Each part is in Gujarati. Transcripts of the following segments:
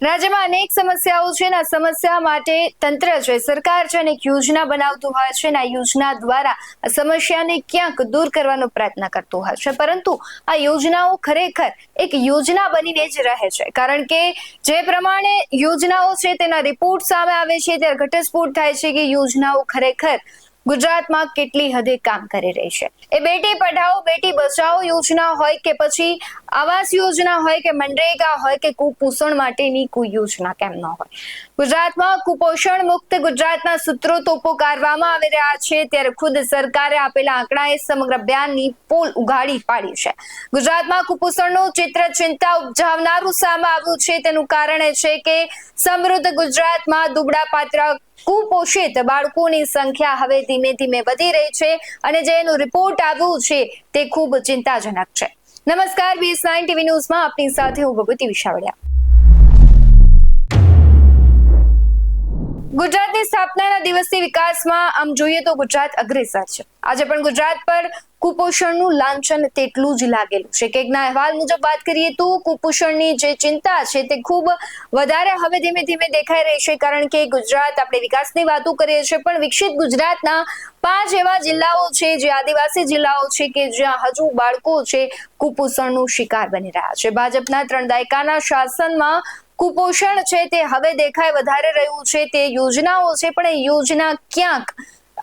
રાજ્યમાં અનેક સમસ્યાઓ છે આ સમસ્યા માટે તંત્ર છે, સરકાર છે અને એક યોજના બનાવતું હોય છે અને આ યોજના દ્વારા આ સમસ્યાને ક્યાંક દૂર કરવાનો પ્રયત્ન કરતું હોય છે. પરંતુ આ યોજનાઓ ખરેખર એક યોજના બનીને જ રહે છે. કારણ કે જે પ્રમાણે યોજનાઓ છે, તેના રિપોર્ટ સામે આવે છે, ત્યારે ઘટસ્ફોટ થાય છે કે યોજનાઓ ખરેખર ગુજરાતમાં કેટલી હદે કામ કરી રહી છે? એ બેટી પઢાઓ, બેટી બચાવો યોજના હોય કે પછી આવાસ યોજના હોય કે મનરેગા હોય કે કુપોષણ માટેની કોઈ યોજના કેમ ન હોય? ગુજરાતમાં કુપોષણ મુક્ત ગુજરાતના સૂત્રો તો પોકારવામાં આવી રહ્યા છે. ત્યારે ખુદ સરકારે આપેલા આંકડાએ સમગ્ર અભિયાનની પોલ ઉઘાડી પાડી છે. ગુજરાતમાં કુપોષણનું ચિત્ર ચિંતા ઉપજાવનારું સામે આવ્યું છે. તેનું કારણ એ છે કે સમૃદ્ધ ગુજરાતમાં દુબળા પાત્ર કુપોષિત બાળકોની સંખ્યા હવે ધીમે ધીમે વધી રહી છે અને જેનું રિપોર્ટ આવ્યું છે તે ખૂબ ચિંતાજનક છે. નમસ્કાર બીએસ નાઇન ટીવી ન્યૂઝમાં આપની સાથે હું ભગવતી વિશાવડિયા. ગુજરાતની સ્થાપનાના દિવસથી વિકાસમાં આમ જોઈએ તો ગુજરાત અગ્રેસર છે. આજે પણ ગુજરાત પર કુપોષણનું લાંછન તેટલું જ લાગેલું છે. કેકના અહેવાલ મુજબ વાત કરીએ તો કુપોષણની જે ચિંતા છે તે ખૂબ વધારે હવે ધીમે ધીમે દેખાઈ રહી છે, કારણ કે ગુજરાત આપણે વિકાસની વાતો કરીએ છીએ પણ વિકસિત ગુજરાતના પાંચ એવા જિલ્લાઓ છે, જે આદિવાસી જિલ્લાઓ છે કે જ્યાં હજુ બાળકો છે કુપોષણનું શિકાર બની રહ્યા છે. ભાજપના ત્રણ દાયકાના શાસનમાં કુપોષણ છે તે હવે દેખાય વધારે રહ્યું છે તે યોજનાઓ છે, પણ એ યોજના ક્યાંક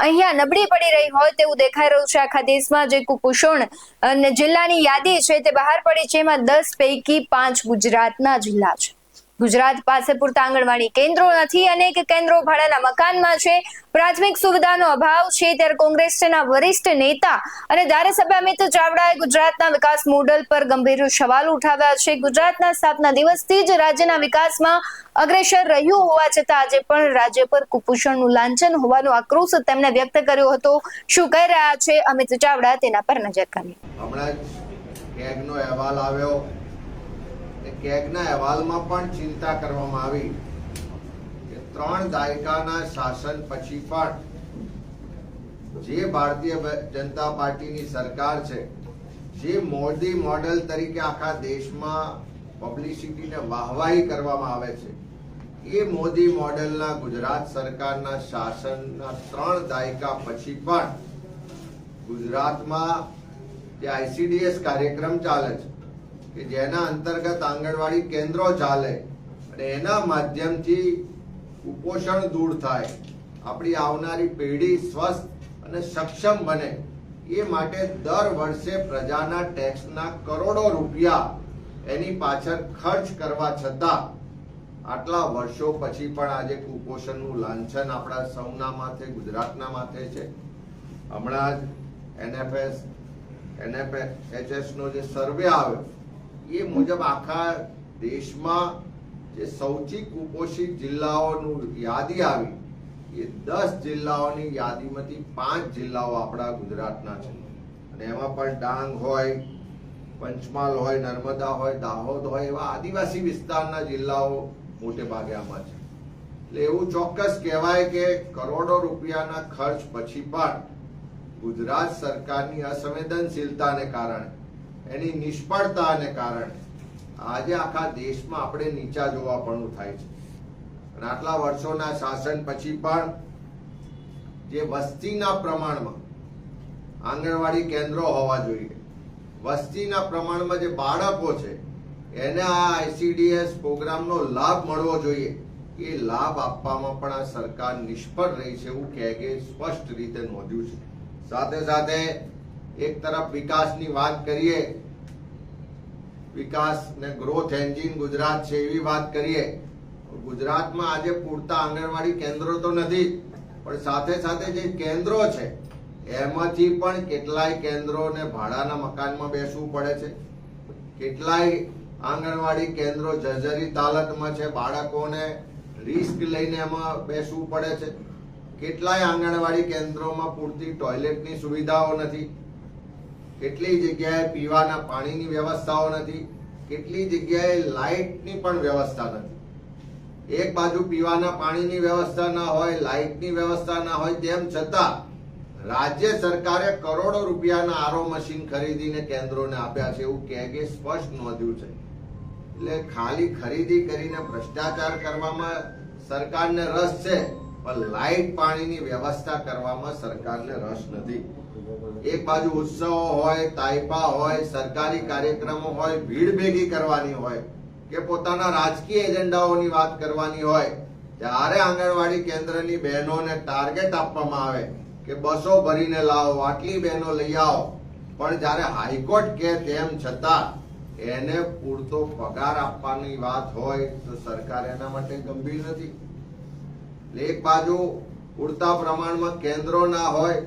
અહીંયા નબળી પડી રહી હોય તેવું દેખાઈ રહ્યું છે. આખા દેશમાં જે કુપોષણ અને જિલ્લાની યાદી છે તે બહાર પડી છે. એમાં દસ પૈકી પાંચ ગુજરાતના જિલ્લા છે. ગુજરાત પાસે પૂરતા આંગણવાડી કેન્દ્રો નથી, અનેક કેન્દ્રો ભાડાના મકાનમાં છે. પ્રાથમિક સુવિધાનો અભાવ છે, ત્યારે કોંગ્રેસના વરિષ્ઠ નેતા અને ધારાસભ્ય અમિત ચાવડાએ ગુજરાતના વિકાસ મોડલ પર ગંભીર સવાલ ઉઠાવ્યા છે. ગુજરાતના સ્થાપના દિવસથી જ રાજ્યના વિકાસમાં અગ્રેસર રહ્યું હોવા છતાં આજે પણ રાજ્ય પર કુપોષણનું લાંછન હોવાનો આક્રોશ તેમણે વ્યક્ત કર્યો હતો. શું કહી રહ્યા છે અમિત ચાવડા તેના પર નજર કરીએ. હમણાં જ અહેવાલ આવ્યો. કેગના અહેવાલમાં પણ ચિંતા કરવામાં આવી કે ત્રણ દાયકાના શાસન પછી પણ જે ભારતીય જનતા પાર્ટીની સરકાર છે, જે મોદી મોડલ તરીકે આખા દેશમાં પબ્લિસિટીને વાહવાહી કરવામાં આવે છે, એ મોદી મોડલના ગુજરાત સરકારના શાસનના ત્રણ દાયકા પછી પણ ગુજરાતમાં જે આઈસીડીએસ કાર્યક્રમ ચાલે છે કે જેના અંતર્ગત આંગણવાડી કેન્દ્રો ચાલે અને એના માધ્યમથી કુપોષણ દૂર થાય, આપણી આવનારી પેઢી સ્વસ્થ અને સક્ષમ બને. એ માટે દર વર્ષે પ્રજાના ટેક્સના કરોડો રૂપિયા એની પાછળ ખર્ચ કરવા છતાં, આટલા વર્ષો પછી પણ આજે કુપોષણનું લાંછન આપણા સૌના માથે, ગુજરાતના માથે છે. હમણાં જ એનએફએસ, એનએફએચએસનો જે સર્વે આવ્યો એ મુજબ આખા દેશમાં જે સૌથી કુપોષિત જિલ્લાઓનું યાદી આવી, એ દસ જિલ્લાઓની યાદીમાંથી પાંચ જિલ્લાઓ આપણા ગુજરાતના છે. અને એમાં પણ ડાંગ હોય, પંચમહાલ હોય, નર્મદા હોય, દાહોદ હોય, એવા આદિવાસી વિસ્તારના જિલ્લાઓ મોટે ભાગે આમાં છે. એટલે એવું ચોક્કસ કહેવાય કે કરોડો રૂપિયાના ખર્ચ પછી પણ ગુજરાત સરકારની અસંવેદનશીલતાને કારણે એની નિષ્ફળતાને કારણે આજે આખા દેશમાં આપણે નીચા જોવા પણ થાય છે. અને આટલા વર્ષોના શાસન પછી પણ જે વસ્તીના પ્રમાણમાં આંગણવાડી કેન્દ્રો હોવા જોઈએ, વસ્તીના પ્રમાણમાં જે બાળકો છે, એને આ આઈસીડીએસ પ્રોગ્રામનો લાભ મળવો જોઈએ. એ લાભ આપવામાં પણ આ સરકાર નિષ્ફળ રહી છે એવું કે સ્પષ્ટ રીતે નોંધ્યું છે. સાથે સાથે એક તરફ વિકાસની વાત કરીએ, વિકાસ ને ગ્રોથ એન્જિન ગુજરાત છે એવી વાત કરીએ, ગુજરાતમાં આજે પૂરતા આંગણવાડી કેન્દ્રો તો નથી, પણ સાથે સાથે જે કેન્દ્રો છે, એમાંથી પણ કેટલાય કેન્દ્રોને ભાડાના મકાનમાં બેસવું પડે છે. કેટલાય આંગણવાડી કેન્દ્રો જર્જરી તાલતમાં છે, બાળકોને રિસ્ક લઈને એમાં બેસવું પડે છે. કેટલાય આંગણવાડી કેન્દ્રોમાં પૂરતી ટોયલેટની સુવિધાઓ નથી. કેટલી જગ્યાએ પીવાના પાણીની વ્યવસ્થાઓ નથી, કેટલી જગ્યાએ લાઇટની પણ વ્યવસ્થા નથી. એક બાજુ પીવાના પાણીની વ્યવસ્થા ના હોય, લાઇટની વ્યવસ્થા ના હોય, તેમ છતાં રાજ્ય સરકારે કરોડો રૂપિયાના આરો મશીન ખરીદીને કેન્દ્રોને આપ્યા છે એવું કેગે સ્પષ્ટ નોંધ્યું છે. એટલે ખાલી ખરીદી કરીને ભ્રષ્ટાચાર કરવામાં સરકારને રસ છે પણ લાઈટ પાણીની વ્યવસ્થા કરવામાં સરકારને રસ નથી. એક બાજુ ઉત્સવો હોય, તાઇપા હોય, સરકારી કાર્યક્રમો હોય, ભીડ ભેગી કરવાની હોય, કે પોતાના રાજકીય એજન્ડાઓની વાત કરવાની હોય ત્યારે આંગણવાડી કેન્દ્રની બહેનોને ટાર્ગેટ આપવામાં આવે કે બસો ભરીને લાવો, આટલી બહેનો લઈ આવો. પણ જ્યારે હાઈકોર્ટ કે તેમ છતાં એને પૂરતો પગાર આપવાની વાત હોય, તો સરકાર એના માટે ગંભીર નથી. એક બાજુ પૂરતા પ્રમાણમાં કેન્દ્રો ના હોય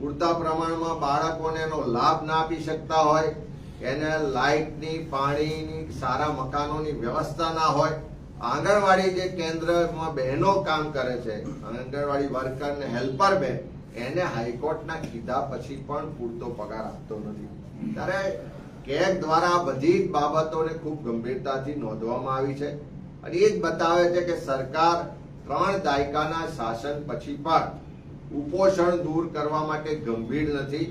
પૂરતા પ્રમાણમાં બાળકોને એનો લાભ ના આપી શકતા હોય, એને લાઇટની, પાણીની, સારા મકાનોની વ્યવસ્થા ના હોય. આંગણવાડી જે કેન્દ્રમાં બહેનો કામ કરે છે, આંગણવાડી વર્કર ને હેલ્પર બેન, એને હાઈકોર્ટના કીધા પછી પણ પૂરતો પગાર આપતો નથી. ત્યારે કેગ દ્વારા બધી બાબતોને ખૂબ ગંભીરતાથી નોંધવામાં આવી છે. અને એ જ બતાવે છે કે સરકાર ત્રણ દાયકાના શાસન પછી પણ કુપોષણ દૂર કરવા માટે ગંભીર નથી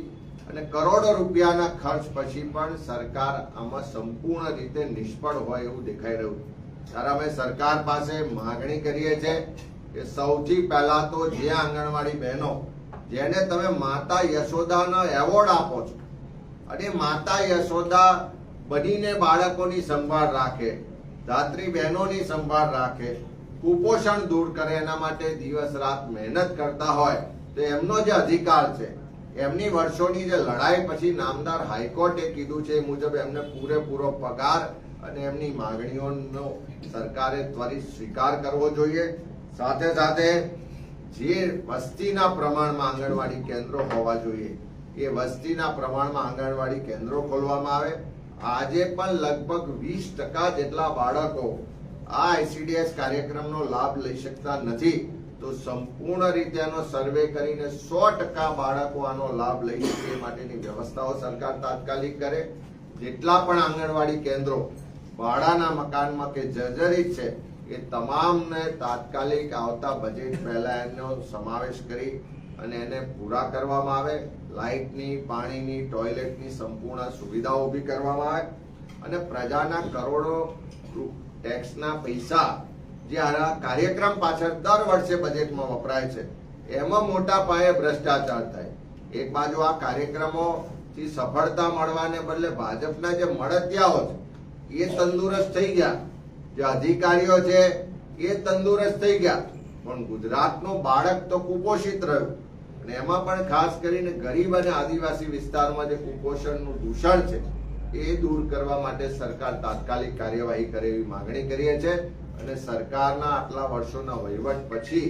અને કરોડો રૂપિયાના ખર્ચ પછી પણ સરકાર આમાં સંપૂર્ણ રીતે નિષ્ફળ હોય એવું દેખાઈ રહ્યું ત્યારે અમે સરકાર પાસે માગણી કરીએ છીએ કે સૌથી પહેલા તો જે આંગણવાડી બહેનો, જેને તમે માતા યશોદાનો એવોર્ડ આપો છો અને માતા યશોદા બનીને બાળકોની સંભાળ રાખે, ધાત્રી બહેનોની સંભાળ રાખે કુપોષણ દૂર કરે એના માટે દિવસ રાત મહેનત કરતા હોય, તો એમનો જે અધિકાર છે, એમની વર્ષોની જે લડાઈ પછી નામદાર હાઈકોર્ટે કીધું છે એ મુજબ એમને પૂરેપૂરો પગાર અને એમની માંગણીઓનો સરકારે ત્વરિત સ્વીકાર કરવો જોઈએ. સાથે સાથે જે વસ્તીના પ્રમાણમાં આંગણવાડી કેન્દ્રો હોવા જોઈએ, એ વસ્તીના પ્રમાણમાં આંગણવાડી કેન્દ્રો ખોલવામાં આવે. આજે પણ લગભગ વીસ ટકા જેટલા બાળકો આ આઈસીડીએસ કાર્યક્રમનો લાભ લઈ શકતા નથી, તો સંપૂર્ણ રીતે એનો સર્વે કરીને સો ટકા બાળકો આનો લાભ લઈ શકે માટેની વ્યવસ્થાઓ સરકાર તાત્કાલિક કરે. જેટલા પણ આંગણવાડી કેન્દ્રો ભાડાના મકાનમાં કે જર્જરિત છે, એ તમામને તાત્કાલિક આવતા બજેટ પહેલા એનો સમાવેશ કરી અને એને પૂરા કરવામાં આવે. લાઇટની, પાણીની ટોયલેટની સંપૂર્ણ સુવિધાઓ ઊભી કરવામાં આવે. અને પ્રજાના કરોડો ટેક્સના પૈસા જે આ કાર્યક્રમ પાછળ દર વર્ષે બજેટમાં વપરાય છે, એમાં મોટા પાયે ભ્રષ્ટાચાર થાય. એક બાજુ આ કાર્યક્રમોથી સફળતા મળવાને બદલે ભાજપના જે મળતિયાઓ છે, એ તંદુરસ્ત થઈ ગયા. જે અધિકારીઓ છે, એ તંદુરસ્ત થઈ ગયા. પણ ગુજરાતનું બાળક તો કુપોષિત રહ્યું. અને એમાં પણ ખાસ કરીને ગરીબ અને આદિવાસી વિસ્તારમાં જે કુપોષણનું દૂષણ છે એ દૂર કરવા માટે સરકાર તાત્કાલિક કાર્યવાહી કરે એવી માંગણી કરીએ છે અને સરકારના આટલા વર્ષોના વહીવટ પછી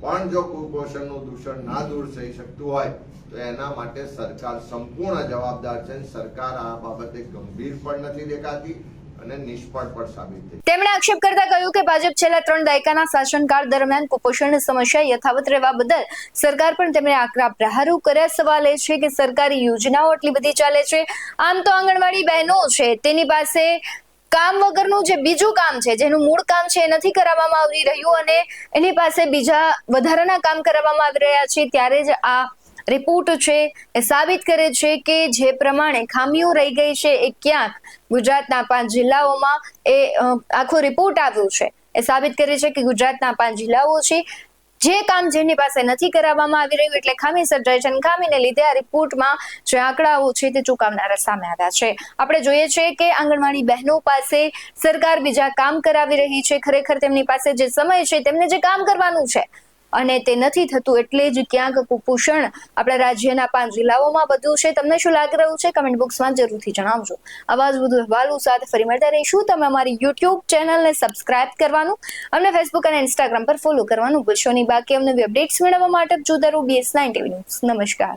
પણ જો કુપોષણનું દૂષણ ના દૂર થઈ શકતું હોય, તો એના માટે સરકાર સંપૂર્ણ જવાબદાર છે સરકાર આ બાબતે ગંભીર પણ નથી દેખાતી. અને તેમણે આક્ષેપ કરતા કહ્યું કે ભાજપ છેલ્લા ત્રણ દાયકાના શાસનકાળ દરમિયાન કુપોષણની સમસ્યા યથાવત રહેવા બદલ સરકાર પણ તેમણે આકરા પ્રહારો કર્યા. સવાલ એ છે કે સરકારી યોજનાઓ આટલી બધી ચાલે છે? આમ તો આંગણવાડી બહેનો છે, તેની પાસે કામ વગરનું જે બીજું કામ છે, જેનું મૂળ કામ છે એ નથી કરાવવામાં આવી રહ્યું અને એની પાસે બીજા વધારાના કામ કરાવવામાં આવી રહ્યા છે, ત્યારે જ આ રિપોર્ટ છે એ સાબિત કરે છે કે જે પ્રમાણે ખામીઓ રહી ગઈ છે એ ક્યાંક ગુજરાતના પાંચ જિલ્લાઓમાં એ આખો રિપોર્ટ આવ્યો છે. એ સાબિત કરે છે કે ગુજરાતના પાંચ જિલ્લાઓ છે, જે કામ જેની પાસે નથી કરાવવામાં આવી રહ્યું એટલે ખામી સર્જાય છે અને ખામીને લીધે આ રિપોર્ટમાં જે આંકડાઓ છે તે ચૂકવનારા સામે આવ્યા છે. આપણે જોઈએ છે કે આંગણવાડી બહેનો પાસે સરકાર બીજા કામ કરાવી રહી છે. ખરેખર તેમની પાસે જે સમય છે તેમને જે કામ કરવાનું છે અને તે નથી થતું એટલે જ ક્યાંક કુપોષણ આપણા રાજ્યના પાંચ જિલ્લાઓમાં વધ્યું છે. તમને શું લાગી રહ્યું છે? કમેન્ટ બોક્સમાં જરૂરથી જણાવજો. આવા જ વધુ અહેવાલો સાથે ફરી મળતા રહીશું. તમે અમારી યુટ્યુબ ચેનલને સબસ્ક્રાઇબ કરવાનું અમને ફેસબુક અને ઇન્સ્ટાગ્રામ પર ફોલો કરવાનું ભૂલશો નહીં. બાકી અમને અપડેટ્સ મેળવવા માટે જોતા રહો. બીએસ નાઇન ટીવી ન્યૂઝ નમસ્કાર.